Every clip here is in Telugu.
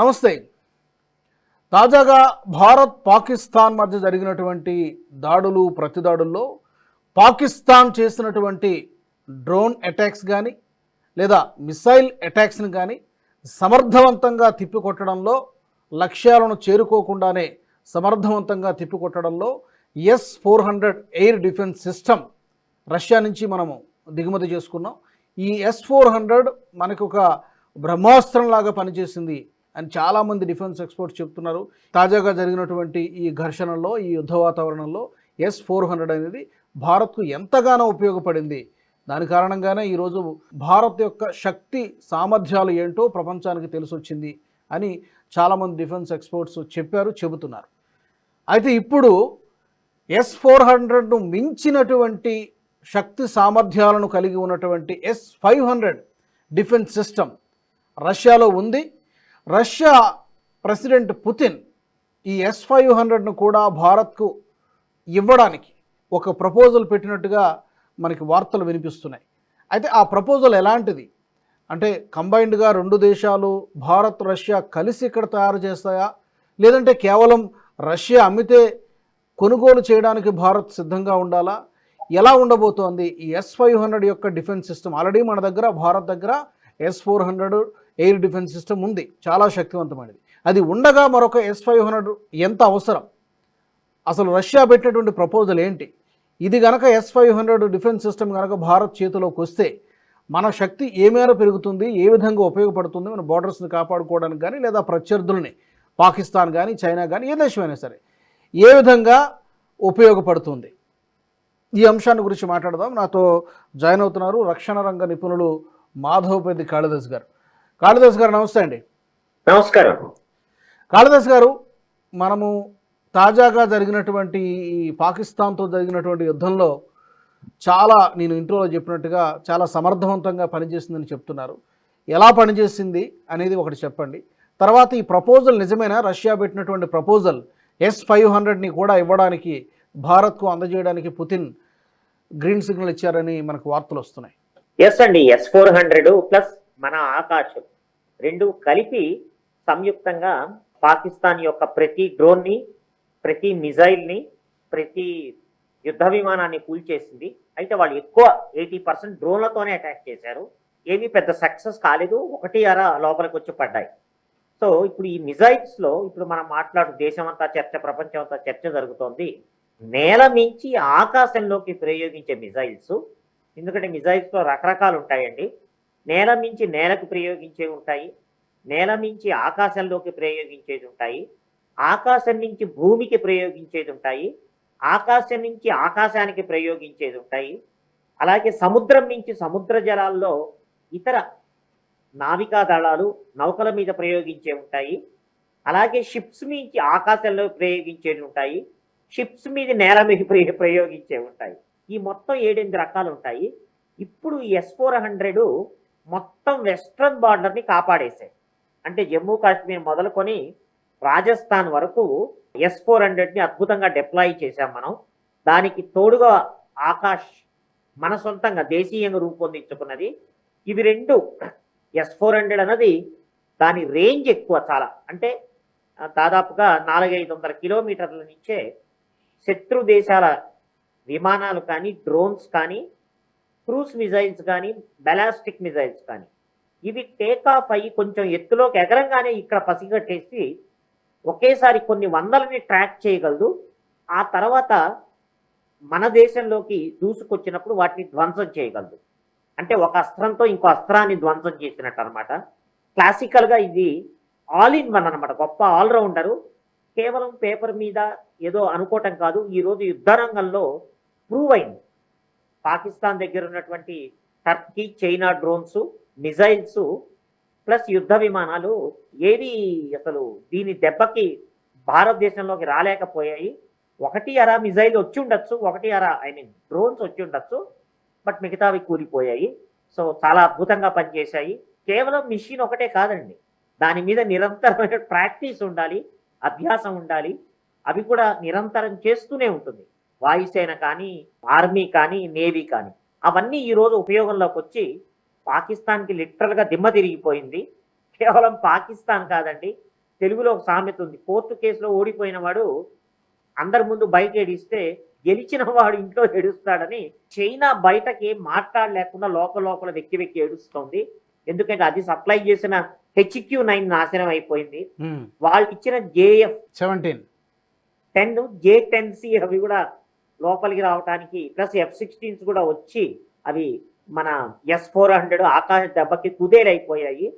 నమస్తే. తాజాగా భారత్ పాకిస్తాన్ మధ్య జరిగినటువంటి దాడులు ప్రతిదాడుల్లో పాకిస్తాన్ చేసినటువంటి డ్రోన్ అటాక్స్ కానీ లేదా మిసైల్ అటాక్స్ని కానీ సమర్థవంతంగా తిప్పికొట్టడంలో లక్ష్యాలను చేరుకోకుండానే సమర్థవంతంగా తిప్పికొట్టడంలో S four hundred air defence system Russia నుంచి మనము దిగుమతి చేసుకున్నాం. ఈ ఎస్ ఫోర్ హండ్రెడ్ మనకు ఒక బ్రహ్మాస్త్రంలాగా పనిచేసింది అని చాలామంది డిఫెన్స్ ఎక్స్పర్ట్స్ చెప్తున్నారు తాజాగా జరిగినటువంటి ఈ ఘర్షణలో ఈ యుద్ధ వాతావరణంలో ఎస్ ఫోర్ హండ్రెడ్ అనేది భారత్కు ఎంతగానో ఉపయోగపడింది. దాని కారణంగానే ఈరోజు భారత్ యొక్క శక్తి సామర్థ్యాలు ఏంటో ప్రపంచానికి తెలిసొచ్చింది అని చాలామంది డిఫెన్స్ ఎక్స్పర్ట్స్ చెప్పారు చెబుతున్నారు. అయితే ఇప్పుడు ఎస్ ఫోర్ హండ్రెడ్ను మించినటువంటి శక్తి సామర్థ్యాలను కలిగి ఉన్నటువంటి S five hundred defence system రష్యాలో ఉంది. రష్యా ప్రెసిడెంట్ పుతిన్ ఈ ఎస్ ఫైవ్ హండ్రెడ్ను కూడా భారత్కు ఇవ్వడానికి ఒక ప్రపోజల్ పెట్టినట్టుగా మనకి వార్తలు వినిపిస్తున్నాయి. అయితే ఆ ప్రపోజల్ ఎలాంటిది? అంటే కంబైన్డ్గా రెండు దేశాలు భారత్ రష్యా కలిసి ఇక్కడ తయారు చేస్తాయా? లేదంటే కేవలం రష్యా అమ్మితే కొనుగోలు చేయడానికి భారత్ సిద్ధంగా ఉండాలా? ఎలా ఉండబోతోంది ఈ ఎస్ ఫైవ్ హండ్రెడ్ యొక్క డిఫెన్స్ సిస్టమ్? ఆల్రెడీ మన దగ్గర భారత్ దగ్గర S four hundred air defence system ఉంది. చాలా శక్తివంతమైనది. అది ఉండగా మరొక ఎస్ ఫైవ్ హండ్రెడ్ ఎంత అవసరం? అసలు రష్యా పెట్టినటువంటి ప్రపోజల్ ఏంటి? ఇది గనక S five hundred defence system కనుక భారత్ చేతిలోకి వస్తే మన శక్తి ఏ పెరుగుతుంది? ఏ విధంగా ఉపయోగపడుతుంది? మన బార్డర్స్ని కాపాడుకోవడానికి కానీ లేదా ప్రత్యర్థుల్ని పాకిస్తాన్ కానీ చైనా కానీ ఏ దేశమైనా సరే ఏ విధంగా ఉపయోగపడుతుంది? ఈ అంశాన్ని గురించి మాట్లాడదాం. నాతో జాయిన్ అవుతున్నారు రక్షణ రంగ నిపుణులు మాధవపేది కాళిదాస్ గారు. కాళిదాస్ గారు నమస్తే అండి. నమస్కారం. కాళిదాస్ గారు మనము తాజాగా జరిగినటువంటి ఈ పాకిస్తాన్తో జరిగినటువంటి యుద్ధంలో చాలా నేను ఇంట్రోలో చెప్పినట్టుగా చాలా సమర్థవంతంగా పనిచేసిందని చెప్తున్నారు. ఎలా పనిచేసింది అనేది ఒకటి చెప్పండి. తర్వాత ఈ ప్రపోజల్ నిజమేనా? రష్యా పెట్టినటువంటి ప్రపోజల్ ఎస్ ఫైవ్ హండ్రెడ్ని కూడా ఇవ్వడానికి భారత్కు అందజేయడానికి పుతిన్ గ్రీన్ సిగ్నల్ ఇచ్చారని మనకు వార్తలు వస్తున్నాయి. ఎస్ అండి ఎస్ ఫోర్ హండ్రెడ్ ప్లస్ మన ఆకాశం. రెండు కలిపి సంయుక్తంగా పాకిస్తాన్ యొక్క ప్రతి డ్రోన్ని ప్రతి మిజైల్ని ప్రతి యుద్ధ విమానాన్ని కూల్చేసింది అయితే వాళ్ళు ఎక్కువ ఎయిటీ పర్సెంట్ డ్రోన్లతోనే అటాక్ చేశారు. ఏమీ పెద్ద సక్సెస్ కాలేదు. ఒకటి అర లోపలికి వచ్చి పడ్డాయి. సో ఇప్పుడు ఈ మిజైల్స్లో ఇప్పుడు మనం మాట్లాడు దేశం అంతా చర్చ ప్రపంచం అంతా చర్చ జరుగుతోంది. నేల మించి ఆకాశంలోకి ప్రయోగించే మిజైల్స్ ఎందుకంటే మిజైల్స్లో రకరకాలు ఉంటాయండి. నేల మించి నేలకు ప్రయోగించేవి ఉంటాయి నేల మించి ఆకాశంలోకి ప్రయోగించేది ఉంటాయి ఆకాశం నుంచి భూమికి ప్రయోగించేది ఉంటాయి ఆకాశం నుంచి ఆకాశానికి ప్రయోగించేది ఉంటాయి. అలాగే సముద్రం నుంచి సముద్ర జలాల్లో ఇతర నావికా దళాలు నౌకల మీద ప్రయోగించే ఉంటాయి. అలాగే షిప్స్ నుంచి ఆకాశంలో ప్రయోగించేవి ఉంటాయి షిప్స్ మీద నేల మీద ప్రయోగించే ఉంటాయి. ఈ మొత్తం ఏడెనిమిది రకాలు ఉంటాయి. ఇప్పుడు ఎస్ ఫోర్ హండ్రెడ్ మొత్తం వెస్ట్రన్ బార్డర్ని కాపాడేశాయి. అంటే జమ్మూ కాశ్మీర్ మొదలుకొని రాజస్థాన్ వరకు ఎస్ ఫోర్ హండ్రెడ్ని అద్భుతంగా డిప్లాయ్ చేశాం మనం. దానికి తోడుగా ఆకాష్ మన సొంతంగా దేశీయంగా రూపొందించుకున్నది. ఇవి రెండు ఎస్ ఫోర్ హండ్రెడ్ అన్నది దాని రేంజ్ ఎక్కువ చాలా. అంటే దాదాపుగా నాలుగైదు వందల కిలోమీటర్ల నుంచే శత్రు దేశాల విమానాలు కానీ డ్రోన్స్ కానీ క్రూస్ మిజైల్స్ కానీ బెలాస్టిక్ మిజైల్స్ కానీ. ఇవి టేక్ ఆఫ్ అయ్యి కొంచెం ఎత్తులోకి ఎగరంగానే ఇక్కడ పసిగట్టేసి ఒకేసారి కొన్ని వందలని ట్రాక్ చేయగలదు. ఆ తర్వాత మన దేశంలోకి దూసుకొచ్చినప్పుడు వాటిని ధ్వంసం చేయగలదు. అంటే ఒక అస్త్రంతో ఇంకో అస్త్రాన్ని ధ్వంసం చేసినట్టు అనమాట క్లాసికల్గా ఇది ఆల్ ఇన్ వన్ అనమాట గొప్ప ఆల్రౌండరు. కేవలం పేపర్ మీద ఏదో అనుకోవటం కాదు. ఈరోజు యుద్ధ రంగంలో ప్రూవ్ అయింది. పాకిస్తాన్ దగ్గర ఉన్నటువంటి Turkey China drones missiles plus యుద్ధ విమానాలు ఏవి అసలు దీని దెబ్బకి భారతదేశంలోకి రాలేకపోయాయి. ఒకటి అర మిజైల్ వచ్చి ఉండొచ్చు ఒకటి అర ఐ మీన్ డ్రోన్స్ వచ్చి ఉండొచ్చు బట్ మిగతావి కూలిపోయాయి. సో చాలా అద్భుతంగా పనిచేశాయి. కేవలం మిషన్ ఒకటే కాదండి. దాని మీద నిరంతరమైన ప్రాక్టీస్ ఉండాలి అభ్యాసం ఉండాలి. అవి కూడా నిరంతరం చేస్తూనే ఉంటుంది. వాయుసేన కానీ ఆర్మీ కానీ నేవీ కానీ. అవన్నీ ఈ రోజు ఉపయోగంలోకి వచ్చి పాకిస్తాన్కి లిటరల్గా దిమ్మ తిరిగిపోయింది. కేవలం పాకిస్తాన్ కాదండి తెలుగులో ఒక సామెత ఉంది. కోర్టు కేసులో ఓడిపోయిన వాడు అందరి ముందు బయట ఏడిస్తే గెలిచిన వాడు ఇంట్లో ఏడుస్తాడని చైనా బయటకి మాట్లాడలేకుండా లోపల లోపల వెక్కి వెక్కి ఏడుస్తోంది. ఎందుకంటే అది సప్లై చేసిన హెచ్క్యూ నైన్ నాశనం అయిపోయింది. వాళ్ళు ఇచ్చిన JF seventeen. Ten J ten C అవి కూడా లోపలికి రావడానికి ప్లస్ ఎఫ్ సిక్స్టీన్స్ కూడా వచ్చి అవి మన ఎస్ ఫోర్ హండ్రెడ్ ఆకాశ దెబ్బకి కుదేలైపోయాయి.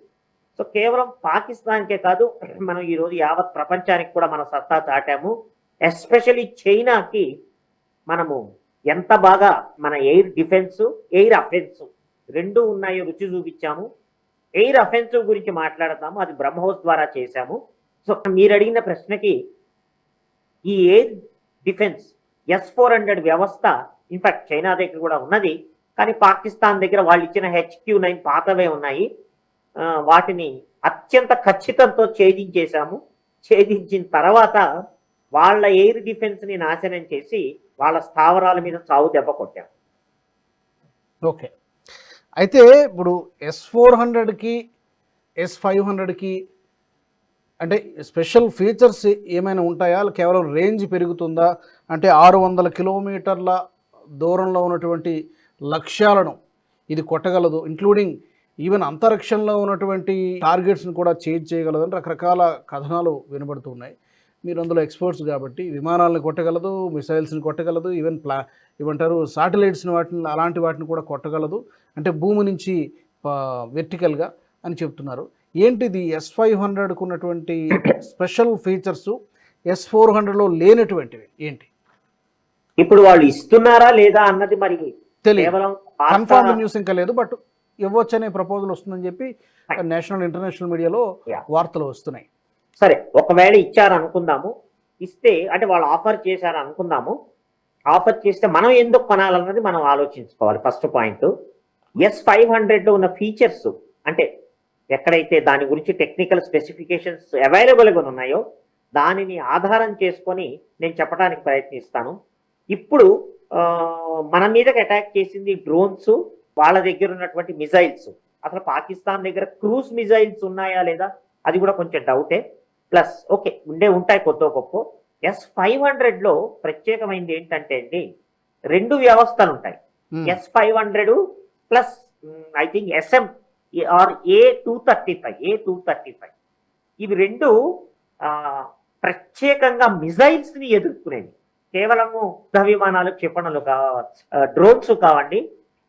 సో కేవలం పాకిస్తాన్కే కాదు మనం ఈరోజు యావత్ ప్రపంచానికి కూడా మన సత్తా చాటాము ఎస్పెషలీ చైనాకి మనము ఎంత బాగా మన ఎయిర్ డిఫెన్స్ ఎయిర్ అఫెన్స్ రెండు ఉన్నాయో రుచి చూపించాము. ఎయిర్ అఫెన్సివ్ గురించి మాట్లాడతాము అది బ్రహ్మోస్ ద్వారా చేశాము. సో మీరు అడిగిన ప్రశ్నకి ఈ air defence S four hundred వ్యవస్థ ఇన్ఫాక్ట్ చైనా దగ్గర కూడా ఉన్నది. కానీ పాకిస్తాన్ దగ్గర వాళ్ళు ఇచ్చిన హెచ్క్యూ నైన్ పాతవే ఉన్నాయి. వాటిని అత్యంత ఖచ్చితంతో ఛేదించేశాము. ఛేదించిన తర్వాత వాళ్ళ ఎయిర్ డిఫెన్స్ని నాశనం చేసి వాళ్ళ స్థావరాల మీద చావు దెబ్బ కొట్టాం. ఓకే. అయితే ఇప్పుడు ఎస్ ఫోర్ హండ్రెడ్కి ఎస్ ఫైవ్ హండ్రెడ్కి అంటే స్పెషల్ ఫీచర్స్ ఏమైనా ఉంటాయా? కేవలం రేంజ్ పెరుగుతుందా? అంటే ఆరు వందల కిలోమీటర్ల దూరంలో ఉన్నటువంటి లక్ష్యాలను ఇది కొట్టగలదు. ఇంక్లూడింగ్ ఈవెన్ అంతరిక్షంలో ఉన్నటువంటి టార్గెట్స్ని కూడా చేంజ్ చేయగలదని రకరకాల కథనాలు వినబడుతున్నాయి మీరు అందులో ఎక్స్పర్ట్స్ కాబట్టి విమానాలను కొట్టగలదు మిసైల్స్ని కొట్టగలదు ఈవెన్ ప్లా ఏమంటారు శాటిలైట్స్ని వాటిని అలాంటి వాటిని కూడా కొట్టగలదు. అంటే భూమి నుంచి వెర్టికల్గా అని చెప్తున్నారు. ఏంటిది? ఎస్ ఫైవ్ హండ్రెడ్కు ఉన్నటువంటి స్పెషల్ ఫీచర్స్ ఎస్ ఫోర్ హండ్రెడ్లో లేనటువంటివి ఏంటి? ఇప్పుడు వాళ్ళు ఇస్తున్నారా లేదా అన్నది మరి తెలియదు కన్ఫర్మ్ న్యూస్ ఇంకా లేదు బట్ ఇవ్వచ్చు అనే ప్రపోజల్ వస్తుందని చెప్పి నేషనల్ ఇంటర్నేషనల్ మీడియాలో. వార్తలు వస్తున్నాయి. సరే ఒకవేళ ఇచ్చారు అనుకుందాము ఇస్తే అంటే వాళ్ళు ఆఫర్ చేశారు అనుకుందాము ఆఫర్ చేస్తే మనం ఎందుకు కొనాలన్నది మనం ఆలోచించుకోవాలి. ఫస్ట్ పాయింట్ ఎస్ ఫైవ్ హండ్రెడ్లో ఉన్న ఫీచర్స్ అంటే ఎక్కడైతే దాని గురించి టెక్నికల్ స్పెసిఫికేషన్స్ అవైలబుల్గా ఉన్నాయో దానిని ఆధారం చేసుకొని నేను చెప్పడానికి ప్రయత్నిస్తాను. ఇప్పుడు మన మీదకి అటాక్ చేసింది డ్రోన్స్ వాళ్ళ దగ్గర ఉన్నటువంటి మిజైల్స్ అసలు పాకిస్తాన్ దగ్గర క్రూజ్ మిజైల్స్ ఉన్నాయా లేదా? అది కూడా కొంచెం డౌటే ప్లస్ ఓకే ఉండే ఉంటాయి కొద్దో గొప్ప. ఎస్ ఫైవ్ హండ్రెడ్లో ప్రత్యేకమైనది ఏంటంటే అండి రెండు వ్యవస్థలు ఉంటాయి. S five hundred plus I think SM R A two thirty five A two thirty five ఇవి రెండు ప్రత్యేకంగా మిజైల్స్ని ఎదుర్కొనేవి. కేవలము యుద్ధ విమానాలు క్షిపణులు కావచ్చు డ్రోన్స్ కావండి.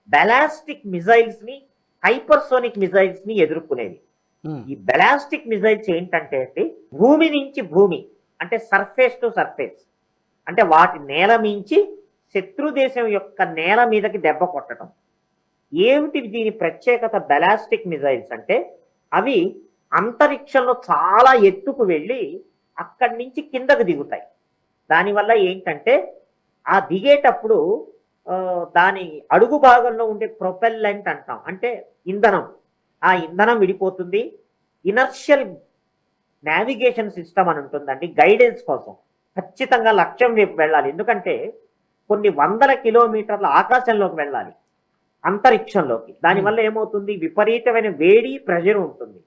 బెలాస్టిక్ మిజైల్స్ని హైపర్సోనిక్ మిజైల్స్ని ఎదుర్కొనేవి. ఉమ్, ఈ బెలాస్టిక్ మిజైల్స్ ఏంటంటే అండి భూమి నుంచి భూమి అంటే సర్ఫేస్ టు సర్ఫేస్ అంటే వాటి నేల మించి శత్రు దేశం యొక్క నేల మీదకి దెబ్బ కొట్టడం. ఏమిటి దీని ప్రత్యేకత బెలాస్టిక్ మిజైల్స్ అంటే? అవి అంతరిక్షంలో చాలా ఎత్తుకు వెళ్ళి అక్కడి నుంచి కిందకు దిగుతాయి. దానివల్ల ఏంటంటే ఆ దిగేటప్పుడు దాని అడుగు భాగంలో ఉండే ప్రొపెల్లెంట్ అంటాం. అంటే ఇంధనం. ఆ ఇంధనం విడిపోతుంది. ఇనర్షియల్ నావిగేషన్ సిస్టమ్ అని ఉంటుందండి గైడెన్స్ కోసం. ఖచ్చితంగా లక్ష్యం వైపు వెళ్ళాలి. ఎందుకంటే కొన్ని వందల కిలోమీటర్ల ఆకాశంలోకి వెళ్ళాలి. అంతరిక్షంలోకి. దానివల్ల ఏమవుతుంది? విపరీతమైన వేడి ప్రెషర్ ఉంటుంది.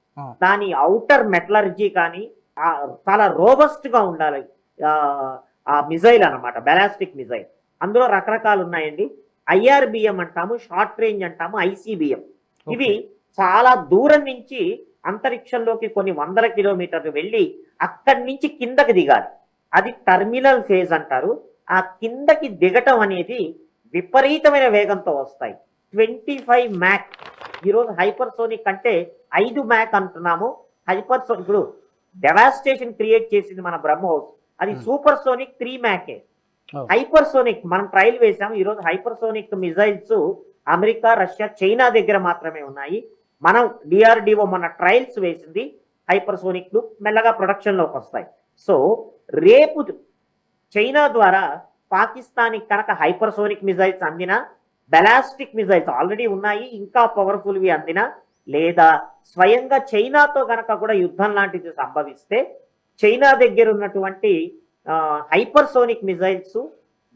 దాని అవుటర్ మెటలర్జీ కానీ చాలా రోబస్ట్గా ఉండాలి. ఆ, మిజైల్ అన్నమాట బెలాస్టిక్ మిజైల్. అందులో రకరకాలు ఉన్నాయండి. ఐఆర్బిఎం అంటాము షార్ట్ రేంజ్ అంటాము ఐసీబిఎం. ఇవి చాలా దూరం నుంచి అంతరిక్షంలోకి కొన్ని వందల కిలోమీటర్లు వెళ్ళి అక్కడి నుంచి కిందకి దిగాలి. అది టర్మినల్ ఫేజ్ అంటారు. ఆ కిందకి దిగటం అనేది విపరీతమైన వేగంతో వస్తాయి. ట్వంటీ ఫైవ్ మ్యాక్ ఈరోజు హైపర్సోనిక్ అంటే ఐదు మ్యాక్ అంటున్నాము. హైపర్సోనిక్ ఇప్పుడు డెవాస్టేషన్ క్రియేట్ చేసింది మన బ్రహ్మోస్. అది Hmm. సూపర్ సోనిక్ త్రీ మ్యాకే Oh. హైపర్సోనిక్ మనం ట్రయల్ వేసాము ఈరోజు hypersonic missiles America Russia China దగ్గర మాత్రమే ఉన్నాయి. మనం డిఆర్డిఓ మన ట్రయల్స్ వేసింది. హైపర్సోనిక్ మెల్లగా ప్రొడక్షన్లోకి వస్తాయి. సో రేపు చైనా ద్వారా పాకిస్తాన్కి కనుక హైపర్సోనిక్ మిజైల్స్ అందిన బెలాస్టిక్ మిజైల్స్ ఆల్రెడీ ఉన్నాయి ఇంకా పవర్ఫుల్వి అందిన లేదా స్వయంగా చైనాతో గనక కూడా యుద్ధం లాంటిది సంభవిస్తే చైనా దగ్గర ఉన్నటువంటి హైపర్సోనిక్ మిజైల్స్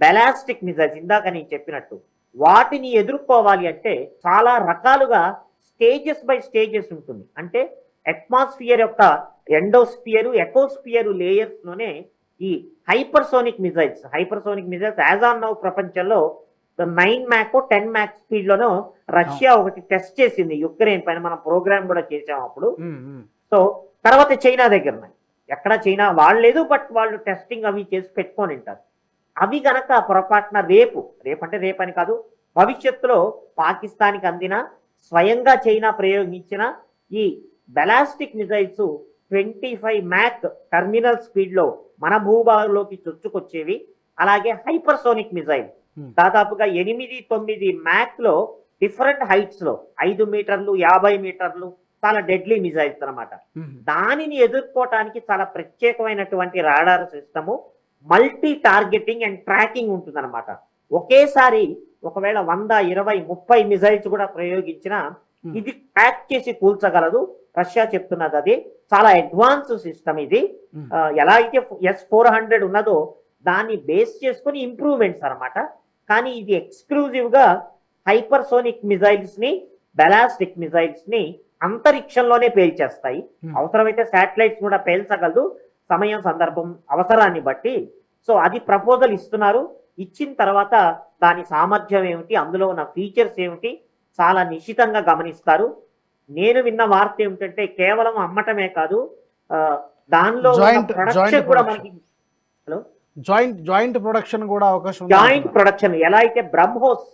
బెలాస్టిక్ మిజైల్స్ ఇందాక నేను చెప్పినట్టు వాటిని ఎదుర్కోవాలి అంటే చాలా రకాలుగా స్టేజెస్ బై స్టేజెస్ ఉంటుంది. అంటే అట్మాస్ఫియర్ యొక్క ఎండోస్ఫియరు ఎకోస్ఫియర్ లేయర్స్లోనే ఈ hypersonic missiles hypersonic missiles as on now ప్రపంచంలో nine mach ten mach speed లోనో రష్యా ఒకటి టెస్ట్ చేసింది యుక్రెయిన్ పైన మనం ప్రోగ్రామ్ కూడా చేసాం అప్పుడు. సో తర్వాత చైనా దగ్గర ఉన్నాయి ఎక్కడ చైనా వాళ్ళు లేదు బట్ వాళ్ళు టెస్టింగ్ అవి చేసి పెట్టుకొని ఉంటారు. అవి గనక పొరపాటున రేపు రేపంటే రేపు అని కాదు భవిష్యత్తులో పాకిస్తాన్కి అందిన స్వయంగా చైనా ప్రయోగించిన ఈ ballistic missiles twenty five mach terminal స్పీడ్లో మన భూభాగంలోకి చొచ్చుకొచ్చేవి. అలాగే హైపర్సోనిక్ మిజైల్. దాదాపుగా ఎనిమిది తొమ్మిది మ్యాక్లో డిఫరెంట్ హైట్స్లో ఐదు మీటర్లు యాభై మీటర్లు చాలా డెడ్లీ మిజైల్స్ అన్నమాట ఉమ్. దానిని ఎదుర్కోవటానికి చాలా ప్రత్యేకమైనటువంటి radar system multi targeting and tracking ఉంటుందన్నమాట. ఒకేసారి ఒకవేళ వంద ఇరవై ముప్పై మిజైల్స్ కూడా ప్రయోగించిన Hmm. ఇది ట్రాక్ చేసి కూల్చగలదు. రష్యా చెప్తున్నది అది. చాలా అడ్వాన్స్ సిస్టమ్ ఇది. Hmm. ఎలా అయితే ఎస్ ఫోర్ హండ్రెడ్ ఉన్నదో దాన్ని బేస్ చేసుకుని ఇంప్రూవ్మెంట్స్ అన్నమాట. కానీ ఇది ఎక్స్క్లూజివ్గా హైపర్సోనిక్ మిజైల్స్ని బెలాస్టిక్ మిజైల్స్ని అంతరిక్షంలోనే పేల్చేస్తాయి. Hmm. అవసరమైతే శాటిలైట్స్ కూడా పేల్చగలదు. సమయం సందర్భం అవసరాన్ని బట్టి. సో అది ప్రపోజల్ ఇస్తున్నారు. ఇచ్చిన తర్వాత దాని సామర్థ్యం ఏమిటి? అందులో ఉన్న ఫీచర్స్ ఏమిటి? చాలా నిశ్చితంగా గమనిస్తారు. నేను విన్న వార్త ఏమిటంటే కేవలం అమ్మటమే కాదు దానిలో ప్రొడక్షన్ కూడా. మనకి హలో జాయింట్ జాయింట్ ప్రొడక్షన్ కూడా అవకాశం జాయింట్ ప్రొడక్షన్ ఎలా అయితే బ్రహ్మోస్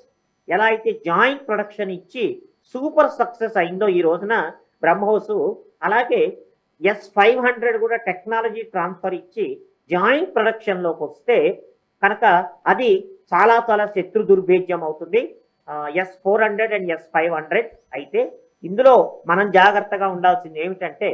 ఎలా అయితే జాయింట్ ప్రొడక్షన్ ఇచ్చి సూపర్ సక్సెస్ అయిందో ఈ రోజున బ్రహ్మోస్ అలాగే ఎస్ ఫైవ్ హండ్రెడ్ కూడా టెక్నాలజీ ట్రాన్స్ఫర్ ఇచ్చి జాయింట్ ప్రొడక్షన్లోకి వస్తే కనుక అది చాలా చాలా శత్రు దుర్భేద్యం అవుతుంది. S four hundred and S five hundred అయితే ఇందులో మనం జాగ్రత్తగా ఉండాల్సింది ఏమిటంటే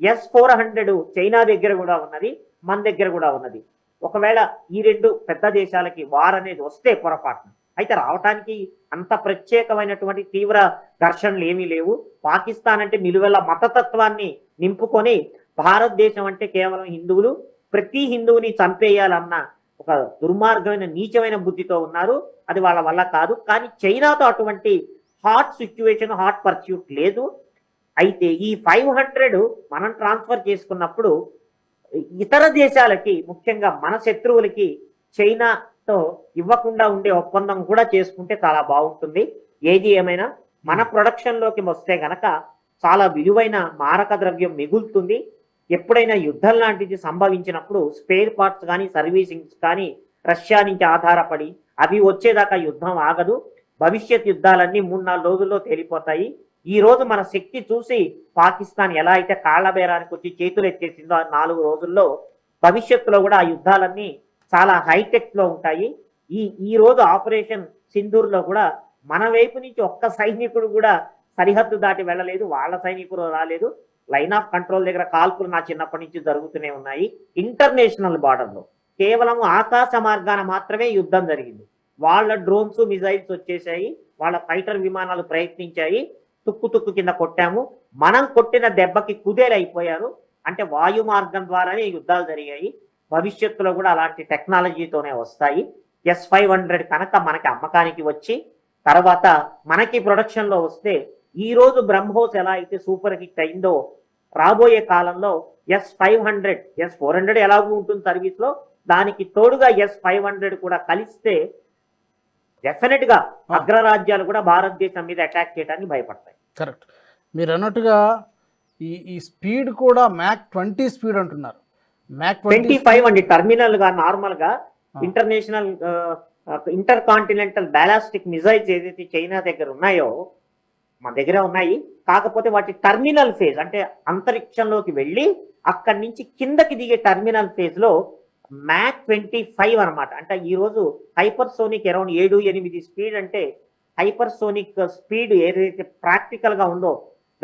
ఎస్ ఫోర్ హండ్రెడ్ చైనా దగ్గర కూడా ఉన్నది మన దగ్గర కూడా ఉన్నది. ఒకవేళ ఈ రెండు పెద్ద దేశాలకి వార్ అనేది వస్తే పొరపాటున. అయితే రావటానికి అంత ప్రత్యేకమైనటువంటి తీవ్ర ఘర్షణలు ఏమీ లేవు. పాకిస్తాన్ అంటే నిలువెల్ల మతతత్వాన్ని నింపుకొని భారతదేశం అంటే కేవలం హిందువులు ప్రతి హిందువుని చంపేయాలన్న ఒక దుర్మార్గమైన నీచమైన బుద్ధితో ఉన్నారు. అది వాళ్ళ వల్ల కాదు. కానీ చైనాతో అటువంటి హాట్ సిచ్యువేషన్ హాట్ పర్స్యూట్ లేదు. అయితే ఈ ఫైవ్ హండ్రెడ్ మనం ట్రాన్స్ఫర్ చేసుకున్నప్పుడు ఇతర దేశాలకి ముఖ్యంగా మన శత్రువులకి చైనాతో ఇవ్వకుండా ఉండే ఒప్పందం కూడా చేసుకుంటే చాలా బాగుంటుంది. ఏది ఏమైనా మన ప్రొడక్షన్లోకి వస్తే గనక చాలా విలువైన మారక ద్రవ్యం మిగులుతుంది. ఎప్పుడైనా యుద్ధం లాంటిది సంభవించినప్పుడు స్పేర్ పార్ట్స్ కానీ సర్వీసింగ్స్ కానీ రష్యా నుంచి ఆధారపడి అవి వచ్చేదాకా యుద్ధం ఆగదు. భవిష్యత్ యుద్ధాలన్నీ మూడు నాలుగు రోజుల్లో తేలిపోతాయి. ఈ రోజు మన శక్తి చూసి పాకిస్తాన్ ఎలా అయితే కాళ్ళబేరానికి వచ్చి చేతులు ఎత్తేసిందో ఆ నాలుగు రోజుల్లో భవిష్యత్తులో కూడా ఆ యుద్ధాలన్నీ చాలా హైటెక్లో ఉంటాయి. ఈ ఈ రోజు ఆపరేషన్ సింధూర్లో కూడా మన వైపు నుంచి ఒక్క సైనికుడు కూడా సరిహద్దు దాటి వెళ్ళలేదు వాళ్ళ సైనికులు రాలేదు. లైన్ ఆఫ్ కంట్రోల్ దగ్గర కాల్పులు నా చిన్నప్పటి నుంచి జరుగుతూనే ఉన్నాయి. ఇంటర్నేషనల్ బార్డర్లో కేవలం ఆకాశ మార్గాన మాత్రమే యుద్ధం జరిగింది. వాళ్ళ డ్రోన్స్ మిజైల్స్ వచ్చేసాయి వాళ్ళ ఫైటర్ విమానాలు ప్రయత్నించాయి. తుక్కు తుక్కు కింద కొట్టాము. మనం కొట్టిన దెబ్బకి కుదేలైపోయారు. అంటే వాయు మార్గం ద్వారానే యుద్ధాలు జరిగాయి. భవిష్యత్తులో కూడా అలాంటి టెక్నాలజీతోనే వస్తాయి. ఎస్ ఫైవ్ హండ్రెడ్ కనుక మనకి అమ్మకానికి వచ్చి తర్వాత మనకి ప్రొడక్షన్లో వస్తే ఈ రోజు బ్రహ్మోస్ ఎలా అయితే సూపర్ హిట్ అయిందో రాబోయే కాలంలో S five hundred S four hundred ఎలాగూ ఉంటుంది సర్వీస్లో దానికి తోడుగా ఎస్ ఫైవ్ హండ్రెడ్ కూడా కలిస్తే డెఫినెట్గా అగ్రరాజ్యాలు కూడా భారతదేశం మీద అటాక్ చేయడానికి భయపడతాయి. కరెక్ట్. మీరు అన్నట్టుగా ఈ ఈ స్పీడ్ కూడా మ్యాక్ ట్వంటీ స్పీడ్ అంటున్నారు. మ్యాక్ ట్వంటీ ఫైవ్ అండి టర్మినల్గా నార్మల్గా ఆ. International inter continental ballistic missiles ఏదైతే చైనా దగ్గర ఉన్నాయో మన దగ్గర ఉన్నాయి. కాకపోతే వాటి టర్మినల్ ఫేజ్ అంటే అంతరిక్షంలోకి వెళ్ళి అక్కడి నుంచి కిందకి దిగే టర్మినల్ ఫేజ్లో మ్యాక్ ట్వంటీ ఫైవ్ అనమాట అంటే ఈ రోజు హైపర్ సోనిక్ అరౌండ్ ఏడు ఎనిమిది స్పీడ్ అంటే హైపర్ సోనిక్ స్పీడ్ ఏదైతే ప్రాక్టికల్గా ఉందో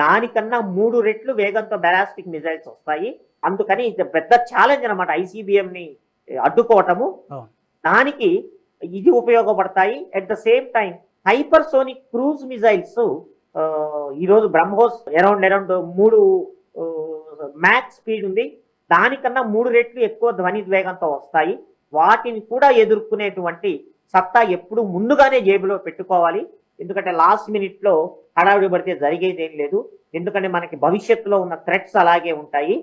దానికన్నా మూడు రెట్లు వేగంతో బ్యాలాస్టిక్ మిజైల్స్ వస్తాయి. అందుకని ఇది పెద్ద ఛాలెంజ్ అనమాట ఐసీబీఎం ని అడ్డుకోవటము. దానికి ఇది ఉపయోగపడతాయి. At the same time hyper sonic cruise missiles ఈ రోజు బ్రహ్మోస్ అరౌండ్ అరౌండ్ మూడు మ్యాక్స్ స్పీడ్ ఉంది. దానికన్నా మూడు రెట్లు ఎక్కువ ధ్వని వేగంతో వస్తాయి. వాటిని కూడా ఎదుర్కొనేటువంటి సత్తా ఎప్పుడు ముందుగానే జేబులో పెట్టుకోవాలి. ఎందుకంటే లాస్ట్ మినిట్లో హడావిడి పడితే జరిగేది ఏం లేదు. ఎందుకంటే మనకి భవిష్యత్తులో ఉన్న థ్రెట్స్ అలాగే ఉంటాయి.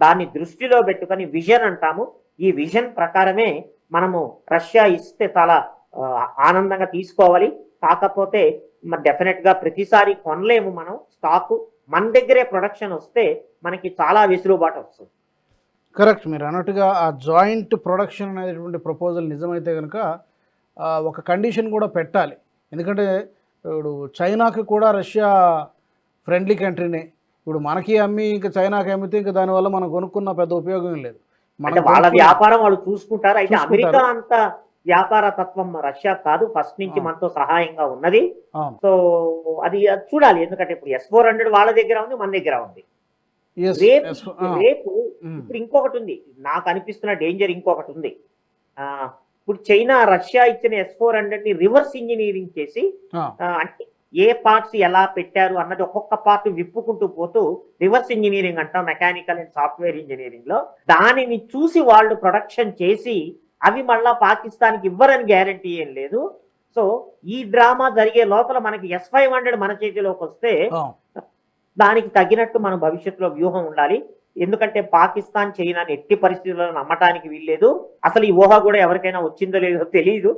దాన్ని దృష్టిలో పెట్టుకొని విజన్ అంటాము. ఈ విజన్ ప్రకారమే మనము రష్యా ఇస్తే చాలా ఆనందంగా తీసుకోవాలి. కాకపోతే డెఫినెట్గా ప్రతిసారి కొనలేము మనం. స్టాకు మన దగ్గరే ప్రొడక్షన్ వస్తే మనకి చాలా వెసులుబాటు వస్తుంది. కరెక్ట్. మీరు అన్నట్టుగా ఆ జాయింట్ ప్రొడక్షన్ అనేటువంటి ప్రపోజల్ నిజమైతే కనుక ఒక కండిషన్ కూడా పెట్టాలి. ఎందుకంటే ఇప్పుడు చైనాకి కూడా రష్యా ఫ్రెండ్లీ కంట్రీనే. ఇప్పుడు మనకి అమ్మి ఇంకా చైనాకి అమ్మితే ఇంకా దానివల్ల మనం కొనుక్కున్న పెద్ద ఉపయోగం లేదు. అంటే వాళ్ళ వ్యాపారం వాళ్ళు చూసుకుంటారు. అయితే. అమెరికా అంత వ్యాపార తత్వం రష్యా కాదు. ఫస్ట్ నుంచి. మనతో సహాయంగా ఉన్నది. సో అది చూడాలి. ఎందుకంటే ఇప్పుడు ఎస్ ఫోర్ హండ్రెడ్ వాళ్ళ దగ్గర ఉంది మన దగ్గర ఉంది. రేపు రేపు ఇప్పుడు ఇంకొకటి ఉంది. నాకు అనిపిస్తున్న డేంజర్ ఇంకొకటి ఉంది. ఆ ఇప్పుడు చైనా రష్యా ఇచ్చిన ఎస్ ఫోర్ హండ్రెడ్ని రివర్స్ ఇంజనీరింగ్ చేసి అంటే ఏ పార్ట్స్ ఎలా పెట్టారు అన్నది ఒక్కొక్క పార్ట్ విప్పుకుంటూ పోతూ రివర్స్ ఇంజనీరింగ్ అంటాం మెకానికల్ అండ్ సాఫ్ట్వేర్ ఇంజనీరింగ్లో దానిని చూసి వాళ్ళు ప్రొడక్షన్ చేసి అవి మళ్ళా పాకిస్తాన్కి ఇవ్వరని గ్యారంటీ ఏం లేదు. సో ఈ డ్రామా జరిగే లోపల మనకి ఎస్ ఫైవ్ హండ్రెడ్ మన చేతిలోకి వస్తే దానికి తగినట్టు మనం భవిష్యత్తులో వ్యూహం ఉండాలి. ఎందుకంటే పాకిస్తాన్ చైనాని ఎట్టి పరిస్థితుల్లో నమ్మటానికి వీల్లేదు. అసలు ఈ ఊహ కూడా ఎవరికైనా వచ్చిందో లేదో తెలియదు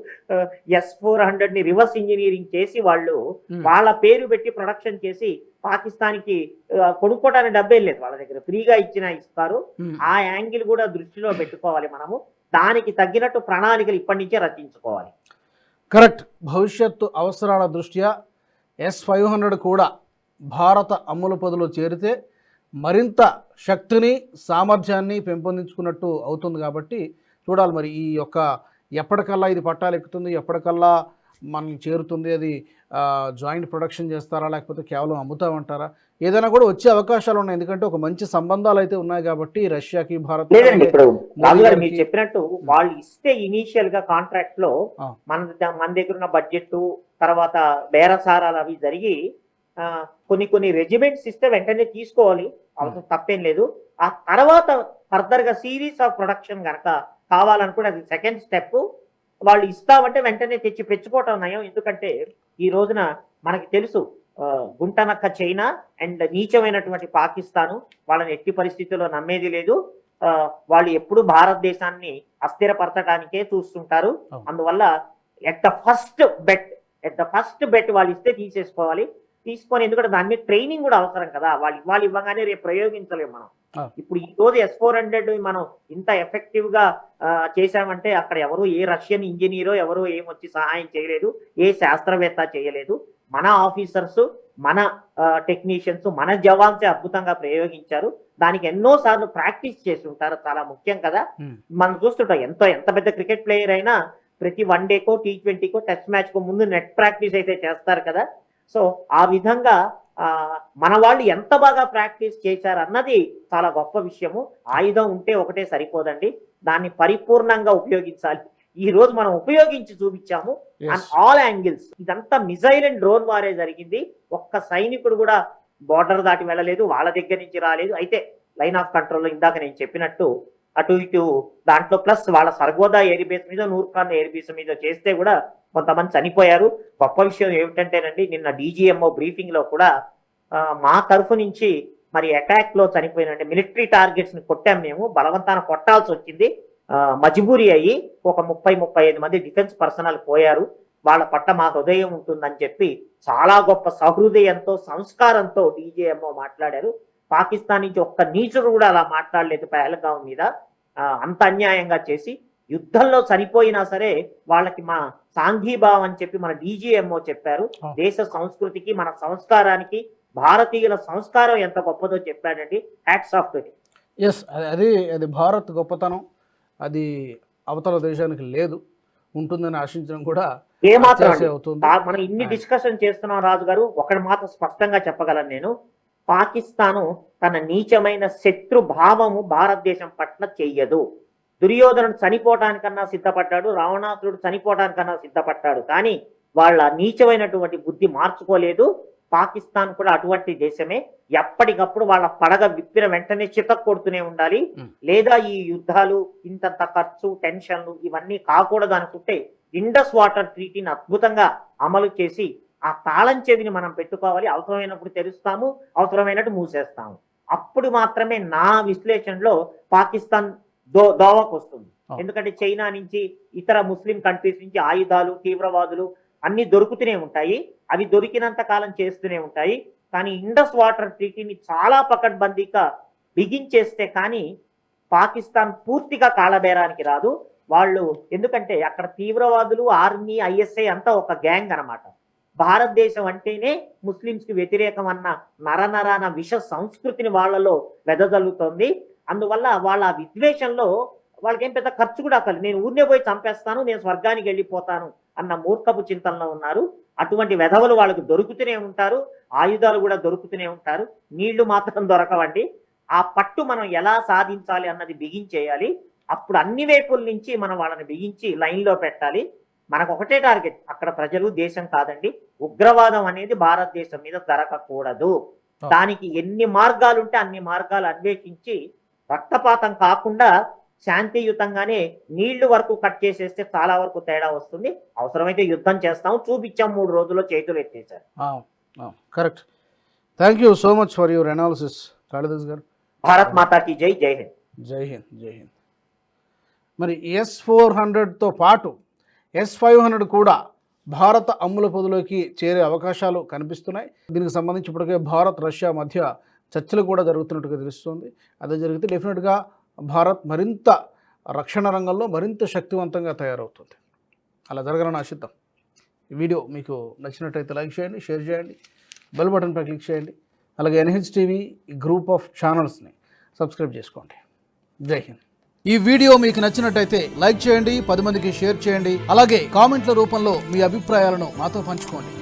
ఎస్ ఫోర్ హండ్రెడ్ని రివర్స్ ఇంజనీరింగ్ చేసి వాళ్ళు వాళ్ళ పేరు పెట్టి ప్రొడక్షన్ చేసి పాకిస్తాన్కి ఆ, కొనుక్కోవడానికి డబ్బే లేదు వాళ్ళ దగ్గర. ఫ్రీగా ఇచ్చినా ఇస్తారు. ఆ యాంగిల్ కూడా దృష్టిలో పెట్టుకోవాలి మనము. దానికి తగ్గినట్టు ప్రణాళికలు ఇప్పటి నుంచే రచించుకోవాలి. కరెక్ట్. భవిష్యత్తు అవసరాల దృష్ట్యా ఎస్ ఫైవ్ హండ్రెడ్ కూడా భారత అమ్ముల పొదిలో చేరితే మరింత శక్తిని సామర్థ్యాన్ని పెంపొందించుకున్నట్టు అవుతుంది కాబట్టి చూడాలి మరి ఈ యొక్క ఎప్పటికల్లా ఇది పట్టాలు ఎక్కుతుంది ఎప్పటికల్లా మనకి చేరుతుంది అది జాయింట్ ప్రొడక్షన్ చేస్తారా లేకపోతే కేవలం అమ్ముతామంటారా ఏదైనా కూడా వచ్చే అవకాశాలు ఉన్నాయి ఎందుకంటే ఒక మంచి సంబంధాలు అయితే ఉన్నాయి కాబట్టి రష్యాకి భారత్ లేదండి ఇప్పుడు మీరు చెప్పినట్టు వాళ్ళు ఇస్తే ఇనీషియల్గా కాంట్రాక్ట్లో. మన మన దగ్గర ఉన్న బడ్జెట్ తర్వాత బేరసారాలు అవి జరిగి కొన్ని కొన్ని రెజిమెంట్స్ ఇస్తే వెంటనే తీసుకోవాలి. అవసరం తప్పేం లేదు. ఆ తర్వాత ఫర్దర్గా సిరీస్ ఆఫ్ ప్రొడక్షన్ గనక కావాలనుకుంటే అది సెకండ్ స్టెప్ వాళ్ళు ఇస్తామంటే వెంటనే తెచ్చి పెంచుకోవటం నయం. ఎందుకంటే ఈ రోజున మనకి తెలుసు గుంటనక్క చైనా అండ్ నీచమైనటువంటి పాకిస్తాను వాళ్ళని ఎట్టి పరిస్థితుల్లో నమ్మేది లేదు. వాళ్ళు ఎప్పుడు భారతదేశాన్ని అస్థిరపరచడానికే చూస్తుంటారు. అందువల్ల at the first bet at the first bet వాళ్ళు ఇస్తే తీసేసుకోవాలి. తీసుకొని ఎందుకంటే దాని మీద ట్రైనింగ్ కూడా అవసరం కదా. వాళ్ళు ఇవ్వాలి ఇవ్వగానే రేపు ప్రయోగించలేము మనం. ఇప్పుడు ఈ రోజు ఎస్ ఫోర్ హండ్రెడ్ మనం ఇంత ఎఫెక్టివ్గా చేశామంటే అక్కడ ఎవరు ఏ రష్యన్ ఇంజనీరో ఎవరు ఏం వచ్చి సహాయం చేయలేదు ఏ శాస్త్రవేత్త చేయలేదు. మన ఆఫీసర్స్ మన టెక్నీషియన్స్ మన జవాన్సే అద్భుతంగా ప్రయోగించారు. దానికి ఎన్నో సార్లు ప్రాక్టీస్ చేసి ఉంటారు. చాలా ముఖ్యం కదా. మనం చూస్తుంటాం ఎంతో ఎంత పెద్ద క్రికెట్ ప్లేయర్ అయినా ప్రతి వన్ డేకో టీ ట్వంటీకో టెస్ట్ మ్యాచ్ కో ముందు నెట్ ప్రాక్టీస్ అయితే చేస్తారు కదా. సో ఆ విధంగా మన వాళ్ళు ఎంత బాగా ప్రాక్టీస్ చేశారు అన్నది చాలా గొప్ప విషయము. ఆయుధం ఉంటే ఒకటే సరిపోదండి. దాన్ని పరిపూర్ణంగా ఉపయోగించాలి. ఈ రోజు మనం ఉపయోగించి చూపించాము. అండ్ ఆల్ యాంగిల్స్ ఇదంతా మిజైల్ అండ్ డ్రోన్ వారే జరిగింది. ఒక్క సైనికుడు కూడా బార్డర్ దాటి వెళ్ళలేదు. వాళ్ళ దగ్గర నుంచి రాలేదు. అయితే లైన్ ఆఫ్ కంట్రోల్ ఇందాక నేను చెప్పినట్టు అటు ఇటు దాంట్లో ప్లస్ వాళ్ళ సర్గోదా ఎయిర్ బేస్ మీద నూర్ఖాన్ ఎయిర్ బేస్ మీద చేస్తే కూడా కొంతమంది చనిపోయారు. గొప్ప విషయం ఏమిటంటేనండి నిన్న డీజీఎంఓ బ్రీఫింగ్లో కూడా మా తరఫు నుంచి మరి అటాక్లో మిలిటరీ టార్గెట్స్ని కొట్టాం మేము. బలవంతాన కొట్టాల్సి వచ్చింది. మజబూరి అయ్యి ఒక ముప్పై ముప్పై ఐదు మంది డిఫెన్స్ పర్సనల్ పోయారు. వాళ్ళ పట్ల మా హృదయం ఉంటుందని చెప్పి చాలా గొప్ప సహృదయంతో సంస్కారంతో డీజేఎంఓ మాట్లాడారు. పాకిస్తాన్ నుంచి ఒక్క నీచుడు కూడా అలా మాట్లాడలేదు పహల్గాం మీద. అంత అన్యాయంగా చేసి యుద్ధంలో చనిపోయినా సరే వాళ్ళకి మా సాంఘీభావం అని చెప్పి మన డీజీఎంఓ చెప్పారు. దేశ సంస్కృతికి మన సంస్కారానికి భారతీయుల సంస్కారం ఎంత గొప్పదో చెప్పాడండి. హ్యాట్స్ ఆఫ్ ఎస్ అది అది భారత్ గొప్పతనం. అది అవతల దేశానికి లేదు. ఉంటుందని ఆశించడం కూడా మనం ఇన్ని డిస్కషన్ చేస్తున్నాం రాజు గారు. ఒకటి మాత్రం స్పష్టంగా చెప్పగలను నేను. పాకిస్తాను తన నీచమైన శత్రు భావము భారతదేశం పట్ల చెయ్యదు. దుర్యోధనుడు చనిపోవటానికన్నా సిద్ధపడ్డాడు రావణాసురుడు చనిపోవటానికన్నా సిద్ధపడ్డాడు. కానీ వాళ్ళ నీచమైనటువంటి బుద్ధి మార్చుకోలేదు. పాకిస్తాన్ కూడా అటువంటి దేశమే. ఎప్పటికప్పుడు వాళ్ళ పడగ విప్పిన వెంటనే చితక్ కొడుతూనే ఉండాలి. లేదా ఈ యుద్ధాలు ఇంతంత ఖర్చు టెన్షన్లు ఇవన్నీ కాకూడదు అనుకుంటే ఇండస్ వాటర్ ట్రీటీని అద్భుతంగా అమలు చేసి ఆ తాళం చెవిని మనం పెట్టుకోవాలి. అవసరమైనప్పుడు తెరుస్తాము అవసరమైనట్టు మూసేస్తాము. అప్పుడు మాత్రమే నా విశ్లేషణలో పాకిస్తాన్ దో దోవకు వస్తుంది. ఎందుకంటే చైనా నుంచి ఇతర ముస్లిం కంట్రీస్ నుంచి ఆయుధాలు తీవ్రవాదులు అన్ని దొరుకుతూనే ఉంటాయి. అవి దొరికినంత కాలం చేస్తూనే ఉంటాయి. కానీ ఇండస్ వాటర్ ట్రీటీని చాలా పకడ్బందీగా బిగించేస్తే కానీ పాకిస్తాన్ పూర్తిగా కాళ్ళబేరానికి రాదు. వాళ్ళు ఎందుకంటే అక్కడ తీవ్రవాదులు ఆర్మీ ఐఎస్ఐ అంతా ఒక గ్యాంగ్ అన్నమాట. భారతదేశం అంటేనే ముస్లింస్కి వ్యతిరేకం అన్న నరనరాన విష సంస్కృతిని వాళ్ళలో వెదజల్లుతోంది. అందువల్ల వాళ్ళ విద్వేషంలో వాళ్ళకేం పెద్ద ఖర్చు కూడా అక్కలు నేను ఊరినే పోయి చంపేస్తాను నేను స్వర్గానికి వెళ్ళిపోతాను అన్న మూర్ఖపు చింతనలో ఉన్నారు. అటువంటి వెధవలు వాళ్ళకు దొరుకుతూనే ఉంటారు ఆయుధాలు కూడా దొరుకుతూనే ఉంటారు. నీళ్ళు మాత్రం దొరకవండి. ఆ పట్టు మనం ఎలా సాధించాలి అన్నది బిగించేయాలి అప్పుడు అన్ని వైపుల నుంచి మనం వాళ్ళని బిగించి లైన్లో పెట్టాలి. మనకు ఒకటే టార్గెట్ అక్కడ ప్రజలు దేశం కాదండి. ఉగ్రవాదం అనేది భారతదేశం మీద జరగకూడదు. ఆ. దానికి ఎన్ని మార్గాలు ఉంటే అన్ని మార్గాలు అన్వేషించి రక్తపాతం కాకుండా శాంతియుతంగానే నీళ్ళు వరకు కట్ చేసేస్తే చాలా వరకు తేడా వస్తుంది. అవసరమైతే యుద్ధం చేస్తాం. చూపించాం మూడు రోజుల్లో చేతులు ఎత్తేసారు. Correct. Thank you so much for your analysis Kalidas గారు. భారత్ మాతాకి జై జై హింద్. జై హింద్ జై హింద్. మరి ఎస్ ఫోర్ హండ్రెడ్తో పాటు ఎస్ ఫైవ్ హండ్రెడ్ కూడా భారత అమ్ముల పొదిలోకి చేరే అవకాశాలు కనిపిస్తున్నాయి. దీనికి సంబంధించి ఇప్పటికే భారత్ రష్యా మధ్య చర్చలు కూడా జరుగుతున్నట్టుగా తెలుస్తుంది. అదే జరిగితే డెఫినెట్గా భారత్ మరింత రక్షణ రంగంలో మరింత శక్తివంతంగా తయారవుతుంది. అలా జరగాలని ఆశిద్దాం. ఈ వీడియో మీకు నచ్చినట్టయితే లైక్ చేయండి షేర్ చేయండి బెల్ బటన్పై క్లిక్ చేయండి అలాగే ఎన్హెచ్ టీవీ గ్రూప్ ఆఫ్ ఛానల్స్ని సబ్స్క్రైబ్ చేసుకోండి. జై హింద్. ఈ వీడియో మీకు నచ్చినట్టయితే లైక్ చేయండి పది మందికి షేర్ చేయండి అలాగే కామెంట్ల రూపంలో మీ అభిప్రాయాలను మాతో పంచుకోండి.